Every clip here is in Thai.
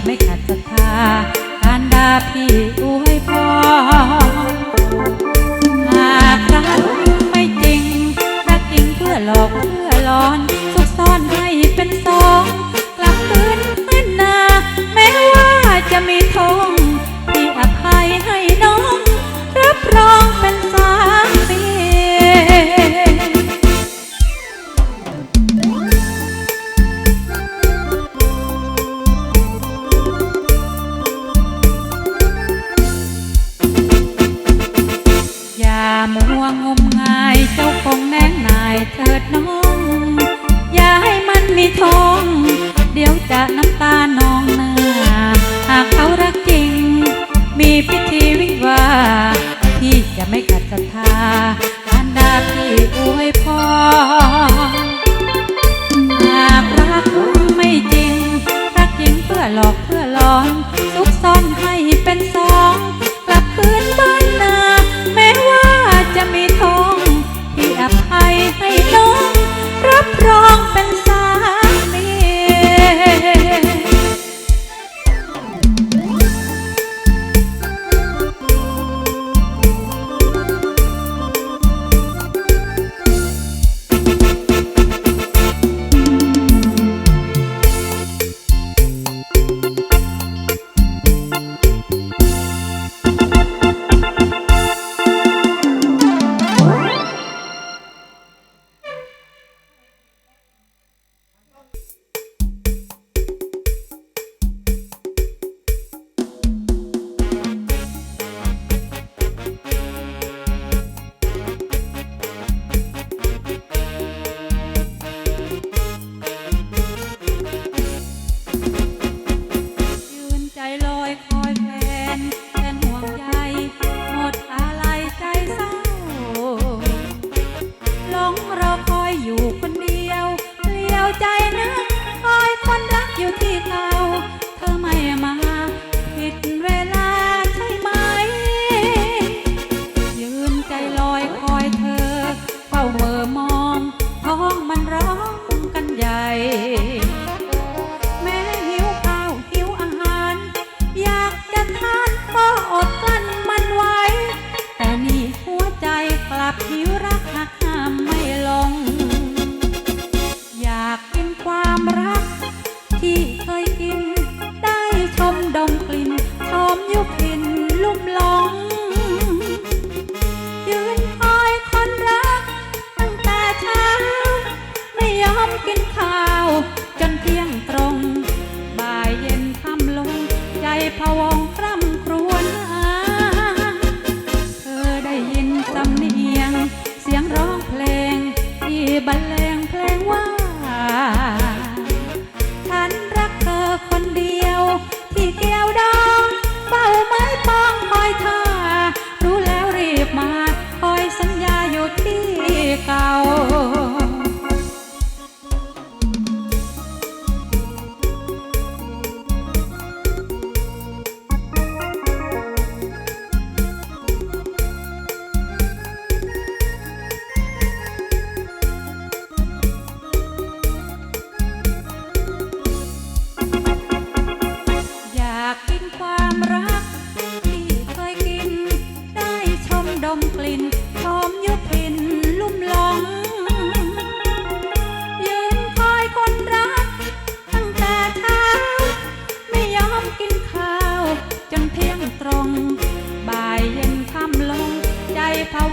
จะไม่ขาดศรัทธาการด่าพี่ ที่วิวาพี่จะไม่ขัดศรัทธาอันดาพี่อวยพร รัก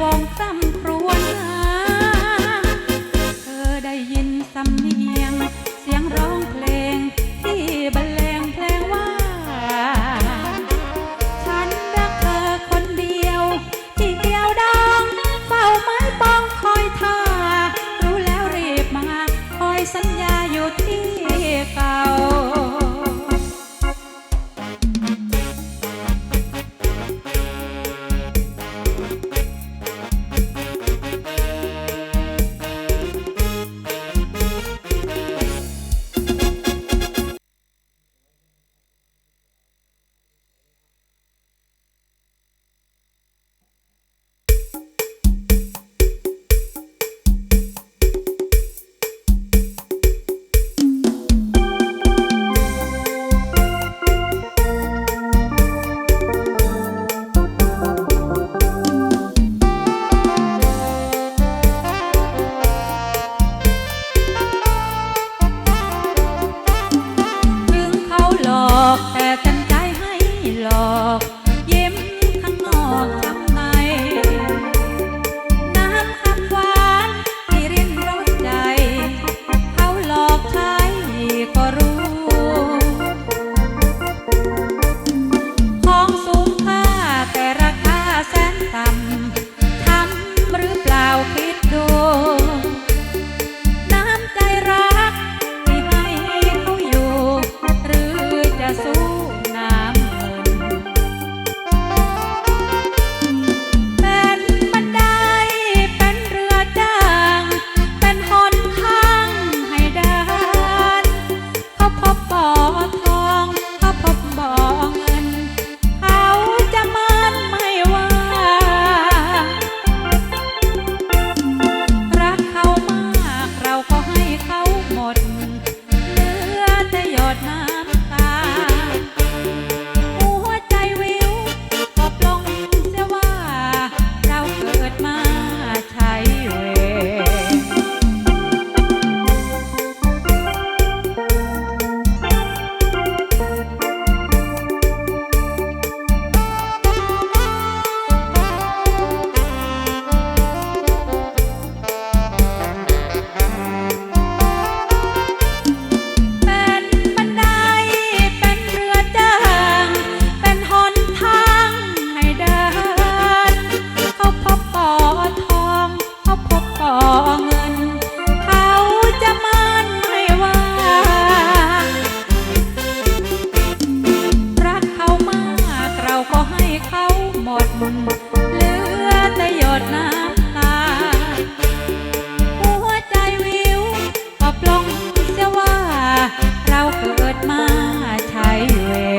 วงซ้ำครวญหาเธอได้ยินสำเนียง เสียงร้องเพลง ที่บรรเลงเพลงว่า ฉันรักเธอคนเดียว ที่เดียวดองเฝ้าไม้ปองคอยท่ารู้แล้วรีบมา คอยสัญญาอยู่ที่เก่า ดมาใช้เว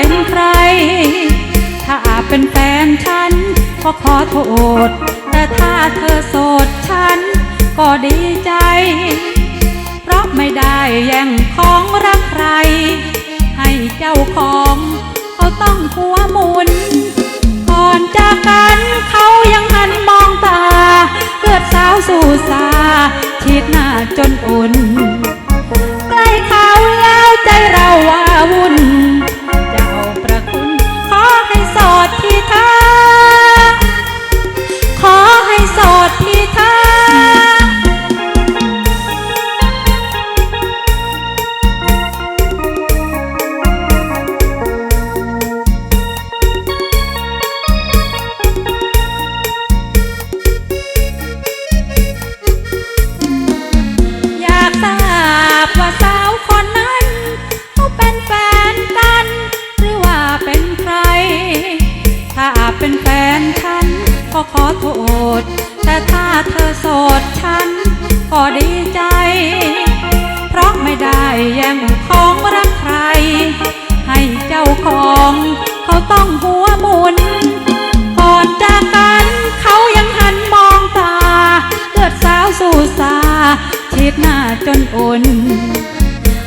เป็นใคร ถ้าเป็นแฟนฉันก็ขอโทษ แต่ถ้าเธอโสดฉันก็ดีใจ เพราะไม่ได้แย่งของรักใคร ให้เจ้าของเขาต้องหัวมุน ก่อนจากกันเขายังหันมองตาเกือดสาวสู่สาฉีดหน้าจนอุ่น ษแต่ถ้าเธอโสดฉันก็ดีใจ เพราะไม่ได้แย่งของรักใคร ให้เจ้าของเขาต้องหัวหมุน ก่อนจากกันเขายังหันมองตาเลือดสาวสู่สาฉีดหน้าจนอุ่น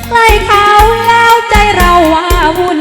ใกล้เขาแล้วใจเราวาบวุ่น